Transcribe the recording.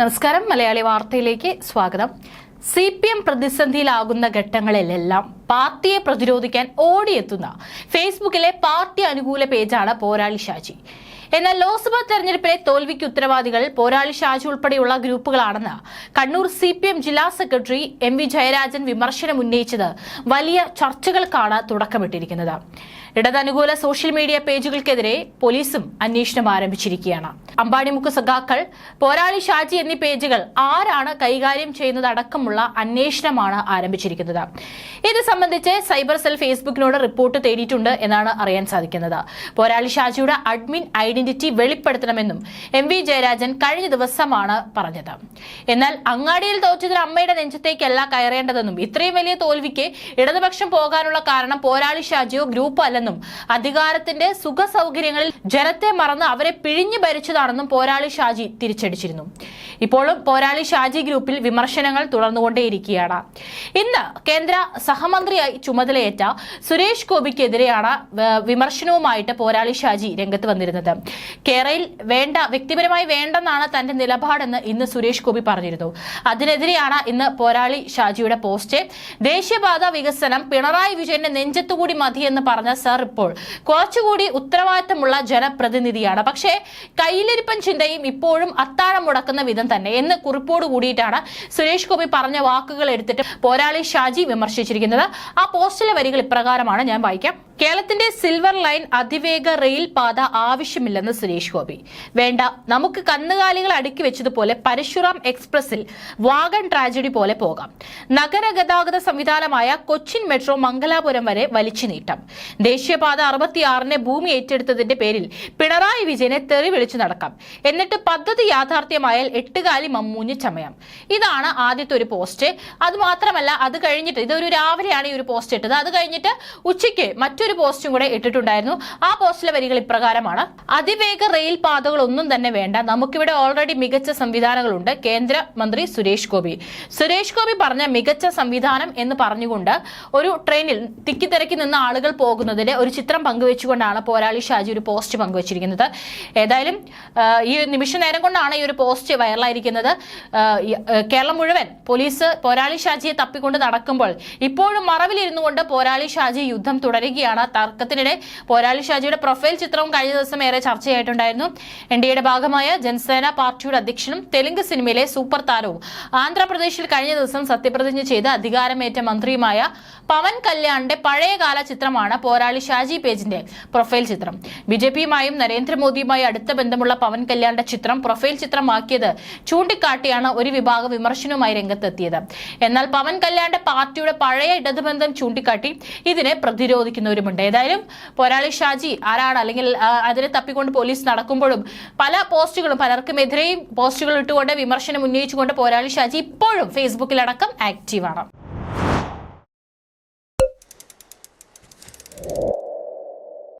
നമസ്കാരം. മലയാളി വാർത്തയിലേക്ക് സ്വാഗതം. സി പി എം പ്രതിസന്ധിയിലാകുന്ന ഘട്ടങ്ങളിലെല്ലാം പാർട്ടിയെ പ്രതിരോധിക്കാൻ ഓടിയെത്തുന്ന ഫേസ്ബുക്കിലെ പാർട്ടി അനുകൂല പേജാണ് പോരാളി ഷാജി. എന്നാൽ ലോക്സഭാ തെരഞ്ഞെടുപ്പിലെ തോൽവിക്ക് ഉത്തരവാദികൾ പോരാളി ഷാജു ഉൾപ്പെടെയുള്ള ഗ്രൂപ്പുകളാണെന്ന് കണ്ണൂർ സി ജില്ലാ സെക്രട്ടറി എം വി ജയരാജൻ വിമർശനം ഉന്നയിച്ചത് വലിയ ചർച്ചകൾക്കാണ് തുടക്കമിട്ടിരിക്കുന്നത്. ഇടതനുകൂല സോഷ്യൽ മീഡിയ പേജുകൾക്കെതിരെ പോലീസും അന്വേഷണം ആരംഭിച്ചിരിക്കുകയാണ്. അമ്പാടിമുക്ക് സഖാക്കൾ പോരാളി ഷാജി എന്നീ പേജുകൾ ആരാണ് കൈകാര്യം ചെയ്യുന്നത് അടക്കമുള്ള അന്വേഷണമാണ് ആരംഭിച്ചിരിക്കുന്നത്. ഇത് സംബന്ധിച്ച് സൈബർ സെൽ ഫേസ്ബുക്കിനോട് റിപ്പോർട്ട് തേടിയിട്ടുണ്ട് എന്നാണ് അറിയാൻ സാധിക്കുന്നത്. പോരാളി ഷാജിയുടെ അഡ്മിൻ ഐഡന്റിറ്റി വെളിപ്പെടുത്തണമെന്നും എം വി ജയരാജൻ കഴിഞ്ഞ ദിവസമാണ് പറഞ്ഞത്. എന്നാൽ അങ്ങാടിയിൽ തോറ്റതിന് അമ്മയുടെ നെഞ്ചത്തേക്കല്ല കയറേണ്ടതെന്നും ഇത്രയും വലിയ തോൽവിക്ക് ഇടതുപക്ഷം പോകാനുള്ള കാരണം പോരാളി ഷാജിയോ ഗ്രൂപ്പ് അല്ലെന്നും അധികാരത്തിന്റെ സുഖ സൗകര്യങ്ങളിൽ ജനത്തെ മറന്ന് അവരെ പിഴിഞ്ഞു ഭരിച്ചതാണെന്നും പോരാളി ഷാജി തിരിച്ചടിച്ചിരുന്നു. ഇപ്പോഴും പോരാളി ഷാജി ഗ്രൂപ്പിൽ വിമർശനങ്ങൾ തുടർന്നുകൊണ്ടേയിരിക്കുകയാണ്. ഇന്ന് കേന്ദ്ര സഹമന്ത്രിയായി ചുമതലയേറ്റ സുരേഷ് ഗോപിക്കെതിരെയാണ് വിമർശനവുമായിട്ട് പോരാളി ഷാജി രംഗത്ത് വന്നിരുന്നത്. കേരളയിൽ വേണ്ട വ്യക്തിപരമായി വേണ്ടെന്നാണ് തന്റെ നിലപാടെന്ന് ഇന്ന് സുരേഷ് ഗോപി പറഞ്ഞിരുന്നു. അതിനെതിരെയാണ് ഇന്ന് പോരാളി ഷാജിയുടെ പോസ്റ്റ്. ദേശീയപാത വികസനം പിണറായി വിജയന്റെ നെഞ്ചത്തുകൂടി മതിയെന്ന് പറഞ്ഞ സർ ഇപ്പോൾ കുറച്ചുകൂടി ഉത്തരവാദിത്തമുള്ള ജനപ്രതിനിധിയാണ്. പക്ഷേ കയ്യിലിരിപ്പൻ ചിന്തയും ഇപ്പോഴും അത്താഴം മുടക്കുന്ന വിധം തന്നെ. എന്ന് കുറിപ്പോട് കൂടിയിട്ടാണ് സുരേഷ് ഗോപി പറഞ്ഞ വാക്കുകൾ എടുത്തിട്ട് പോരാളി ഷാജി വിമർശിച്ചിരിക്കുന്നത്. ആ പോസ്റ്റിലെ വരികൾ ഇപ്രകാരമാണ്. ഞാൻ വായിക്കാം. കേരളത്തിന്റെ സിൽവർ ലൈൻ അതിവേഗ റെയിൽ പാത ആവശ്യമില്ലെന്ന് സുരേഷ് ഗോപി. വേണ്ട നമുക്ക് കന്നുകാലികൾ അടുക്കി വെച്ചതുപോലെ പരശുറാം എക്സ്പ്രസിൽ വാഗൺ ട്രാജഡി പോലെ പോകാം. നഗര ഗതാഗത സംവിധാനമായ കൊച്ചിൻ മെട്രോ മംഗലാപുരം വരെ വലിച്ചു നീട്ടാം. ദേശീയപാത അറുപത്തിയാറിനെ ഭൂമി ഏറ്റെടുത്തതിന്റെ പേരിൽ പിണറായി വിജയനെ തെറി വിളിച്ചു നടക്കാം. എന്നിട്ട് പദ്ധതി യാഥാർത്ഥ്യമായാൽ എട്ടുകാലി മമ്മൂഞ്ഞ് ചമയാം. ഇതാണ് ആദ്യത്തെ ഒരു പോസ്റ്റ്. അത് മാത്രമല്ല അത് കഴിഞ്ഞിട്ട് ഇതൊരു രാവിലെയാണ് ഈ ഒരു പോസ്റ്റ് ഇട്ടത്. അത് കഴിഞ്ഞിട്ട് ഉച്ചയ്ക്ക് മറ്റൊരു പോസ്റ്റും കൂടെ ഇട്ടിട്ടുണ്ടായിരുന്നു. ആ പോസ്റ്റിലെ വരികൾ ഇപ്രകാരമാണ്. അതിവേഗ റെയിൽ പാതകൾ ഒന്നും തന്നെ വേണ്ട. നമുക്കിവിടെ ഓൾറെഡി മികച്ച സംവിധാനങ്ങളുണ്ട്. കേന്ദ്ര മന്ത്രി സുരേഷ് ഗോപി. സുരേഷ് ഗോപി പറഞ്ഞ മികച്ച സംവിധാനം എന്ന് പറഞ്ഞുകൊണ്ട് ഒരു ട്രെയിനിൽ തിക്കിത്തിരക്കി നിന്ന ആളുകൾ പോകുന്നതിന്റെ ഒരു ചിത്രം പങ്കുവെച്ചുകൊണ്ടാണ് പോരാളി ഷാജി ഒരു പോസ്റ്റ് പങ്കുവച്ചിരിക്കുന്നത്. ഏതായാലും ഈ നിമിഷ നേരം കൊണ്ടാണ് ഈ ഒരു പോസ്റ്റ് വൈറലായിരിക്കുന്നത്. കേരളം മുഴുവൻ പോലീസ് പോരാളി ഷാജിയെ തപ്പിക്കൊണ്ട് നടക്കുമ്പോൾ ഇപ്പോഴും മറവിലിരുന്നു കൊണ്ട് പോരാളി ഷാജി യുദ്ധം തുടരുകയാണ്. തർക്കത്തിനിടെ പോരാളി ഷാജിയുടെ പ്രൊഫൈൽ ചിത്രവും കഴിഞ്ഞ ദിവസം ഏറെ ചർച്ചയായിട്ടുണ്ടായിരുന്നു. എൻ ഡി എയുടെ ഭാഗമായ ജനസേന പാർട്ടിയുടെ അധ്യക്ഷനും തെലുങ്ക് സിനിമയിലെ സൂപ്പർ താരവും ആന്ധ്രാപ്രദേശിൽ കഴിഞ്ഞ ദിവസം സത്യപ്രതിജ്ഞ ചെയ്ത് അധികാരമേറ്റ മന്ത്രിയുമായ പവൻ കല്യാണിന്റെ പഴയകാല ചിത്രമാണ് പോരാളി ഷാജി പേജിന്റെ പ്രൊഫൈൽ ചിത്രം. ബി ജെ പിയുമായും നരേന്ദ്രമോദിയുമായി അടുത്ത ബന്ധമുള്ള പവൻ കല്യാണിന്റെ ചിത്രം പ്രൊഫൈൽ ചിത്രമാക്കിയത് ചൂണ്ടിക്കാട്ടിയാണ് ഒരു വിഭാഗ വിമർശനവുമായി രംഗത്തെത്തിയത്. എന്നാൽ പവൻ കല്യാണിന്റെ പാർട്ടിയുടെ പഴയ ഇടതുബന്ധം ചൂണ്ടിക്കാട്ടി ഇതിനെ പ്രതിരോധിക്കുന്നവരുമുണ്ട്. ഏതായാലും പോരാളി ഷാജി ആരാണ്? അല്ലെങ്കിൽ അതിനെ തപ്പിക്കൊണ്ട് പോലീസ് നടക്കുമ്പോഴും പല പോസ്റ്റുകളും പലർക്കുമെതിരെയും പോസ്റ്റുകൾ ഇട്ടുകൊണ്ട് വിമർശനം ഉന്നയിച്ചുകൊണ്ട് പോരാളി ഷാജി ഇപ്പോഴും ഫേസ്ബുക്കിലടക്കം ആക്റ്റീവാണ്.